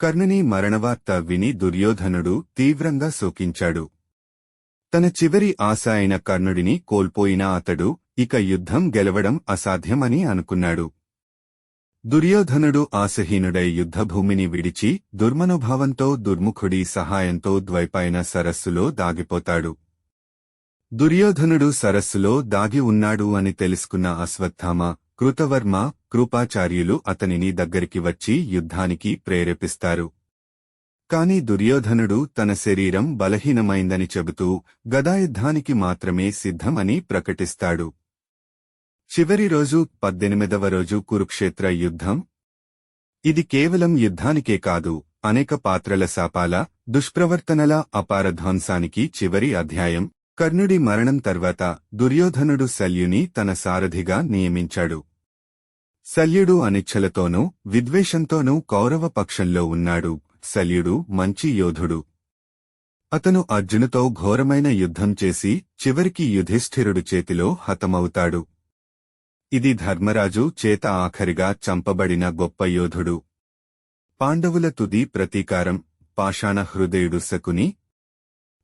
కర్ణుని మరణవార్త విని దుర్యోధనుడు తీవ్రంగా శోకించాడు. తన చివరి ఆశ అయిన కర్ణుడిని కోల్పోయిన అతడు ఇక యుద్ధం గెలవడం అసాధ్యమని అనుకున్నాడు. దుర్యోధనుడు ఆశహీనుడై యుద్ధభూమిని విడిచి దుర్మనుభావంతో దుర్ముఖుడి సహాయంతో ద్వైపాయన సరస్సులో దాగిపోతాడు. దుర్యోధనుడు సరస్సులో దాగి ఉన్నాడు అని తెలుసుకున్న అశ్వత్థామ కృతవర్మ కృపాచార్యులు అతనిని దగ్గరికి వచ్చి యుద్ధానికి ప్రేరేపిస్తారు. కాని దుర్యోధనుడు తన శరీరం బలహీనమైందని చెబుతూ గదాయుద్ధానికి మాత్రమే సిద్ధమని ప్రకటిస్తాడు. చివరి రోజు పద్దెనిమిదవ రోజు కురుక్షేత్ర యుద్ధం? ఇది కేవలం యుద్ధానికే కాదు అనేక పాత్రల శాపాల దుష్ప్రవర్తనల అపార ధ్వంసానికి చివరి అధ్యాయం. కర్ణుడి మరణం తర్వాత దుర్యోధనుడు శల్యుని తన సారథిగా నియమించాడు. శల్యుడు అనిచ్ఛలతోనూ విద్వేషంతోనూ కౌరవ పక్షంలో ఉన్నాడు. శల్యుడు మంచి యోధుడు. అతను అర్జునుతో ఘోరమైన యుద్ధం చేసి చివరికి యుధిష్ఠిరుడు చేతిలో హతమవుతాడు. ఇది ధర్మరాజు చేత ఆఖరిగా చంపబడిన గొప్ప యోధుడు. పాండవుల తుది ప్రతీకారం పాషాణ హృదయుడు శకుని.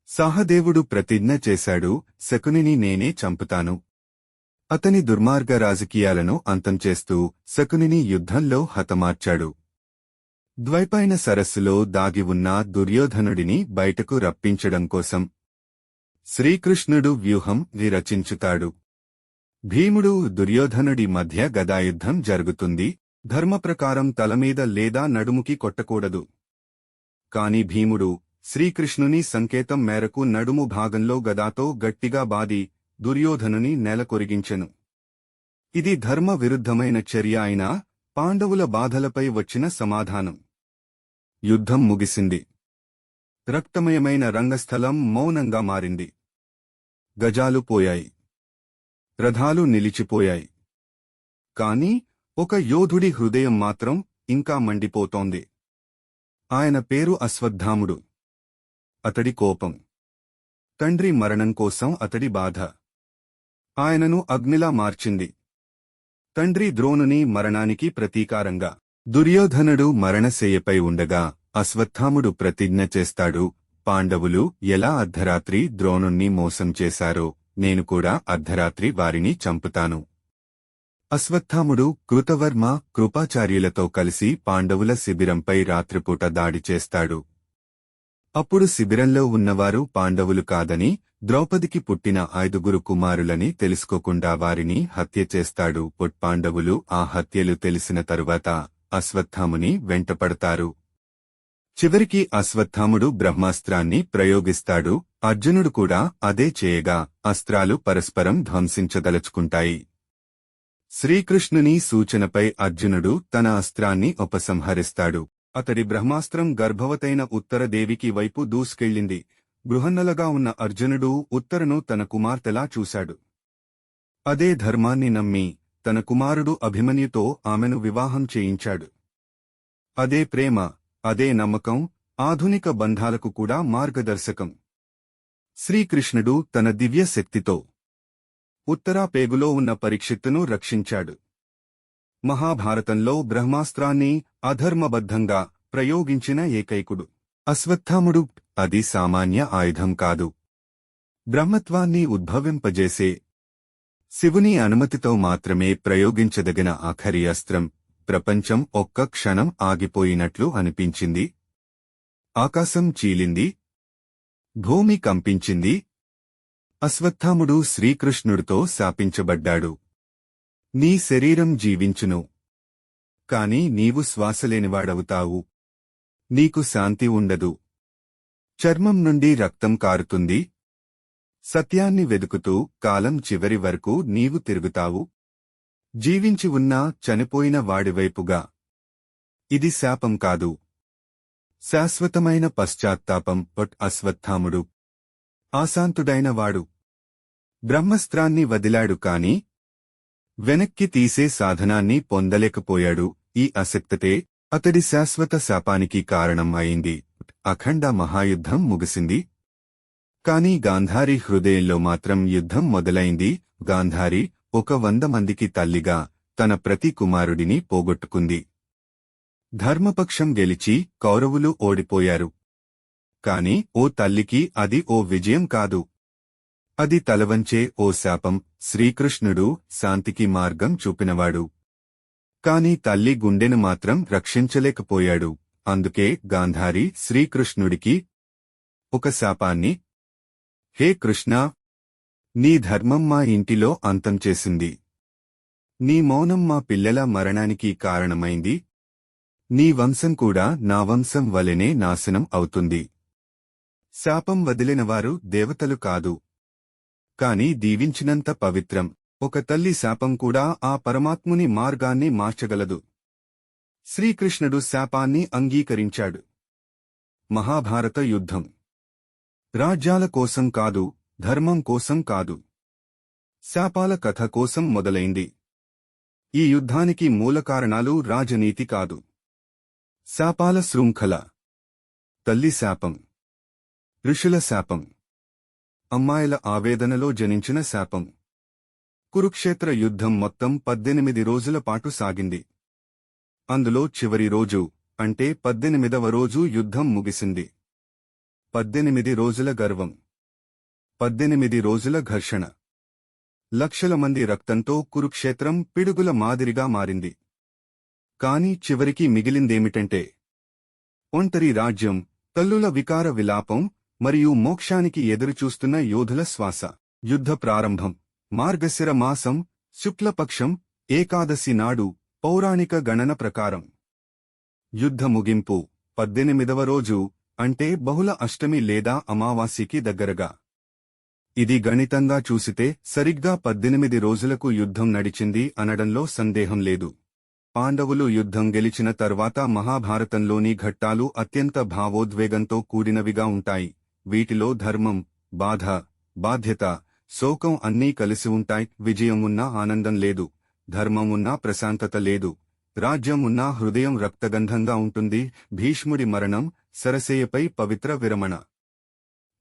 సహదేవుడు ప్రతిజ్ఞ చేశాడు శకునిని నేనే చంపుతాను. అతని దుర్మార్గ రాజకీయాలను అంతం చేస్తూ శకునిని యుద్ధంలో హతమార్చాడు. ద్వైపాయన సరస్సులో దాగి ఉన్న దుర్యోధనుడిని బయటకు రప్పించడం కోసం శ్రీకృష్ణుడు వ్యూహం విరచించుతాడు. భీముడు దుర్యోధనుడి మధ్య గదాయుద్ధం జరుగుతుంది. ధర్మప్రకారం తలమీద లేదా నడుముకి కొట్టకూడదు. కాని భీముడు శ్రీకృష్ణుని సంకేతం మేరకు నడుము భాగంలో గదాతో గట్టిగా బాది దుర్యోధనుని నెలకొరిగించెను. ఇది ధర్మ విరుద్ధమైన చర్య అయినా పాండవుల బాధలపై వచ్చిన సమాధానం. యుద్ధం ముగిసింది. రక్తమయమైన రంగస్థలం మౌనంగా మారింది. గజాలు పోయాయి. రథాలు నిలిచిపోయాయి. కాని ఒక యోధుడి హృదయం మాత్రం ఇంకా మండిపోతోంది. ఆయన పేరు అశ్వత్థాముడు. అతడి కోపం. తండ్రి మరణం కోసం అతడి బాధ. ఆయనను అగ్నిలా మార్చింది. తండ్రి ద్రోణుని మరణానికి ప్రతీకారంగా. దుర్యోధనుడు మరణశయ్యపై ఉండగా అశ్వత్థాముడు ప్రతిజ్ఞ చేస్తాడు పాండవులు ఎలా అర్ధరాత్రి ద్రోణుణ్ణి మోసం చేశారో నేను కూడా అర్ధరాత్రి వారిని చంపుతాను అశ్వత్థాముడు కృతవర్మ కృపాచార్యులతో కలిసి పాండవుల శిబిరంపై రాత్రిపూట దాడి చేస్తాడు. అప్పుడు శిబిరంలో ఉన్నవారు పాండవులు కాదని ద్రౌపదికి పుట్టిన ఐదుగురు కుమారులని తెలుసుకోకుండా వారిని హత్య చేస్తాడు. పొట్పాండవులు ఆ హత్యలు తెలిసిన తరువాత అశ్వత్థాముని వెంటపడతారు. చివరికి అశ్వత్థాముడు బ్రహ్మాస్త్రాన్ని ప్రయోగిస్తాడు. అర్జునుడు కూడా అదే చేయగా అస్త్రాలు పరస్పరం ధ్వంసించదలుచుకుంటాయి. శ్రీకృష్ణుని సూచనపై అర్జునుడు తన అస్త్రాన్ని ఉపసంహరిస్తాడు. అతడి బ్రహ్మాస్త్రం గర్భవతైన ఉత్తరదేవికి వైపు దూసుకెళ్ళింది. బృహన్నలగా ఉన్న అర్జునుడు ఉత్తరను తన కుమార్తెలా చూశాడు. అదే ధర్మాన్ని నమ్మి తన కుమారుడు అభిమన్యుతో ఆమెను వివాహం చేయించాడు. అదే ప్రేమ అదే నమ్మకం ఆధునిక బంధాలకు కూడా మార్గదర్శకం. శ్రీకృష్ణుడు తన దివ్య శక్తితో ఉత్తరా పేగులో ఉన్న పరీక్షిత్తును రక్షించాడు. మహాభారతంలో బ్రహ్మాస్త్రాన్ని అధర్మబద్ధంగా ప్రయోగించిన ఏకైకుడు. అశ్వత్థాముడు అది సామాన్య ఆయుధం కాదు. బ్రహ్మత్వాన్ని ఉద్భవింపజేసే శివుని అనుమతితో మాత్రమే ప్రయోగించదగిన ఆఖరి అస్త్రం ప్రపంచం ఒక్క క్షణం ఆగిపోయినట్లు అనిపించింది. ఆకాశం చీలింది. భూమి కంపించింది. అశ్వత్థాముడు శ్రీకృష్ణుడితో శాపించబడ్డాడు. నీ శరీరం జీవించును. కాని నీవు శ్వాసలేనివాడవుతావు. నీకు శాంతి ఉండదు. చర్మం నుండి రక్తం కారుతుంది. సత్యాన్ని వెదుకుతూ కాలం చివరి వరకు నీవు తిరుగుతావు. జీవించి ఉన్నా చనిపోయిన వాడివైపుగా ఇది శాపం కాదు. శాశ్వతమైన పశ్చాత్తాపం పొట్ అశ్వత్థాముడు. ఆశాంతుడైన వాడు. బ్రహ్మస్త్రాన్ని వదిలాడు కాని వెనక్కి తీసే సాధనాన్ని పొందలేకపోయాడు. ఈ అసక్తతే అతడి శాశ్వత శాపానికి కారణం అయింది. అఖండ మహాయుద్ధం ముగిసింది. కాని గాంధారి హృదయంలో మాత్రం యుద్ధం మొదలైంది. గాంధారి ఒక వంద మందికి తల్లిగా తన ప్రతి కుమారుడిని పోగొట్టుకుంది. ధర్మపక్షం గెలిచి కౌరవులు ఓడిపోయారు. కాని ఓ తల్లికి అది ఓ విజయం కాదు. అది తలవంచే ఓ శాపం శ్రీకృష్ణుడు శాంతికి మార్గం చూపినవాడు. కాని తల్లి గుండెను మాత్రం రక్షించలేకపోయాడు. అందుకే గాంధారి శ్రీకృష్ణుడికి ఒక శాపాన్ని హే కృష్ణ నీ ధర్మం మా ఇంటిలో అంతం చేసింది. నీ మౌనం మా పిల్లల మరణానికి కారణమైంది. నీ వంశం కూడా నా వంశం వలెనే నాశనం అవుతుంది. శాపం వదిలినవారు దేవతలు కాదు. కాని దీవించినంత పవిత్రం. ఒక తల్లి శాపం కూడా ఆ పరమాత్ముని మార్గాన్ని మార్చగలదు. శ్రీకృష్ణుడు శాపాన్ని అంగీకరించాడు. మహాభారత యుద్ధం. రాజ్యాల కోసం కాదు ధర్మం కోసం కాదు. శాపాల కథ కోసం మొదలైంది. ఈ యుద్ధానికి మూలకారణాలు రాజనీతి కాదు. శాపాల శృంఖల. తల్లి శాపం. ఋషుల శాపం. అమ్మాయిల ఆవేదనలో జనించిన శాపం. కురుక్షేత్ర యుద్ధం మొత్తం పద్దెనిమిది రోజుల పాటు సాగింది. అందులో చివరి రోజు అంటే పద్దెనిమిదవ రోజు యుద్ధం ముగిసింది. పద్దెనిమిది రోజుల గర్వం. పద్దెనిమిది రోజుల ఘర్షణ. లక్షల మంది రక్తంతో కురుక్షేత్రం పిడుగుల మాదిరిగా మారింది. కాని చివరికి మిగిలిందేమిటంటే ఒంటరి రాజ్యం తల్లుల వికార విలాపం మరియు మోక్షానికి ఎదురుచూస్తున్న యోధుల శ్వాస. యుద్ధ ప్రారంభం. మార్గశిర మాసం శుక్లపక్షం ఏకాదశి నాడు పౌరాణిక గణన ప్రకారం. యుద్ధ ముగింపు పద్దెనిమిదవ రోజు అంటే బహుళ అష్టమి లేదా అమావాస్యకి దగ్గరగా. ఇది గణితంగా చూసితే సరిగ్గా పద్దెనిమిది రోజులకు యుద్ధం నడిచింది అనడంలో సందేహం లేదు. పాండవులు యుద్ధం గెలిచిన తర్వాత మహాభారతంలోని ఘట్టాలు అత్యంత భావోద్వేగంతో కూడినవిగా ఉంటాయి. వీటిలో ధర్మం బాధ బాధ్యత శోకం అన్నీ కలిసి ఉంటాయి. విజయం ఉన్న ఆనందం లేదు. ధర్మమున్నా ప్రశాంతత లేదు. రాజ్యం ఉన్నా హృదయం రక్తగంధంగా ఉంటుంది. భీష్ముడి మరణం సరసేయపై పవిత్ర విరమణ.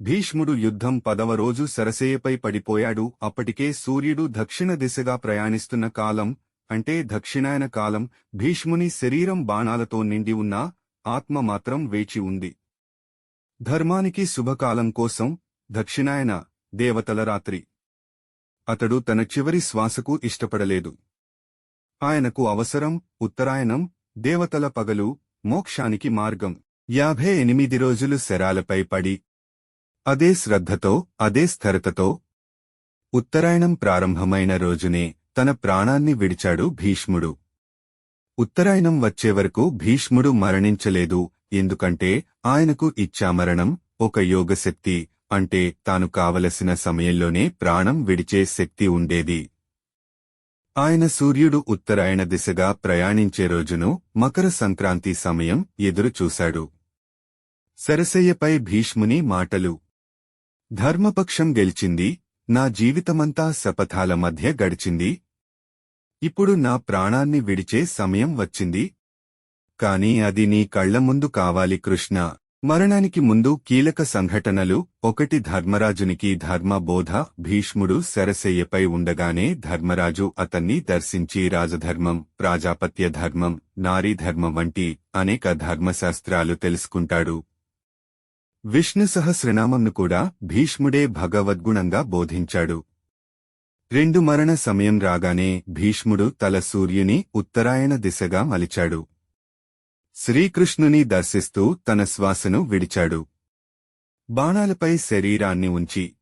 భీష్ముడు యుద్ధం పదవ రోజు సరసేయపై పడిపోయాడు. అప్పటికే సూర్యుడు దక్షిణ దిశగా ప్రయాణిస్తున్న కాలం అంటే దక్షిణాయన కాలం భీష్ముని శరీరం బాణాలతో నిండి ఉన్నా ఆత్మ మాత్రం వేచి ఉంది. ధర్మానికి శుభకాలం కోసం దక్షిణాయన దేవతల రాత్రి. అతడు తన చివరి శ్వాసకు ఇష్టపడలేదు. ఆయనకు అవసరం ఉత్తరాయణం దేవతల పగలు మోక్షానికి మార్గం. యాభై ఎనిమిది రోజులు శరాలపై పడి. అదే శ్రద్ధతో అదే స్థిరతతో. ఉత్తరాయణం ప్రారంభమైన రోజునే తన ప్రాణాన్ని విడిచాడు భీష్ముడు. ఉత్తరాయణం వచ్చే వరకు భీష్ముడు మరణించలేదు ఎందుకంటే ఆయనకు ఇచ్చామరణం ఒక యోగశక్తి అంటే తాను కావలసిన సమయంలోనే ప్రాణం విడిచే శక్తి ఉండేది. ఆయన సూర్యుడు ఉత్తరాయణ దిశగా ప్రయాణించే రోజును మకర సంక్రాంతి సమయం ఎదురుచూశాడు సరసయ్యపై భీష్ముని మాటలు. ధర్మపక్షం గెలిచింది నా జీవితమంతా శపథాల మధ్య గడిచింది. ఇప్పుడు నా ప్రాణాన్ని విడిచే సమయం వచ్చింది. కాని అది నీ కళ్ళ ముందు కావాలి కృష్ణ. మరణానికి ముందు కీలక సంఘటనలు ఒకటి ధర్మరాజునికి ధర్మబోధ భీష్ముడు సరసయ్యపై ఉండగానే ధర్మరాజు అతన్ని దర్శించి రాజధర్మం ప్రాజాపత్య ధర్మం నారీధర్మం వంటి అనేక ధర్మశాస్త్రాలు తెలుసుకుంటాడు. విష్ణు సహస్రనామంను కూడా భీష్ముడే భగవద్గుణంగా బోధించాడు. రెండు మరణ సమయం రాగానే భీష్ముడు తల సూర్యుని ఉత్తరాయణ దిశగా మలిచాడు. శ్రీకృష్ణుని దర్శిస్తూ తన శ్వాసను విడిచాడు. బాణాలపై శరీరాన్ని ఉంచి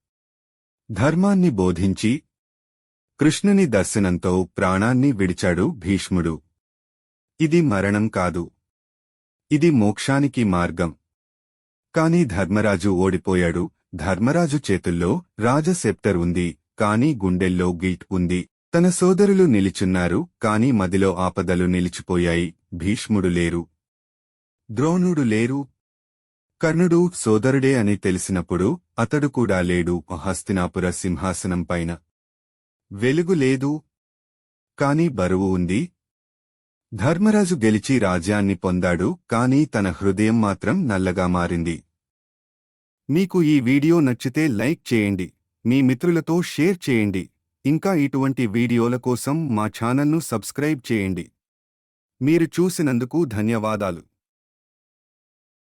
ధర్మాన్ని బోధించి కృష్ణుని దర్శనంతో ప్రాణాన్ని విడిచాడు భీష్ముడు. ఇది మరణం కాదు. ఇది మోక్షానికి మార్గం. కాని ధర్మరాజు ఓడిపోయాడు. ధర్మరాజు చేతుల్లో రాజసెప్టర్ ఉంది. కాని గుండెల్లో గీట్ ఉంది. తన సోదరులు నిలిచున్నారు. కాని మదిలో ఆపదలు నిలిచిపోయాయి. భీష్ముడు లేరు. ద్రోణుడు లేరు. కర్ణుడు సోదరుడే అని తెలిసినప్పుడు అతడు కూడా లేడు హస్తినాపుర సింహాసనం పైన. వెలుగు లేదు. కాని బరువు ఉంది. ధర్మరాజు గెలిచి రాజ్యాన్ని పొందాడు కాని తన హృదయం మాత్రం నల్లగా మారింది. మీకు ఈ వీడియో నచ్చితే లైక్ చేయండి. మీ మిత్రులతో షేర్ చేయండి. ఇంకా ఇటువంటి వీడియోల కోసం మా ఛానల్ను సబ్స్క్రైబ్ చేయండి. మీరు చూసినందుకు ధన్యవాదాలు.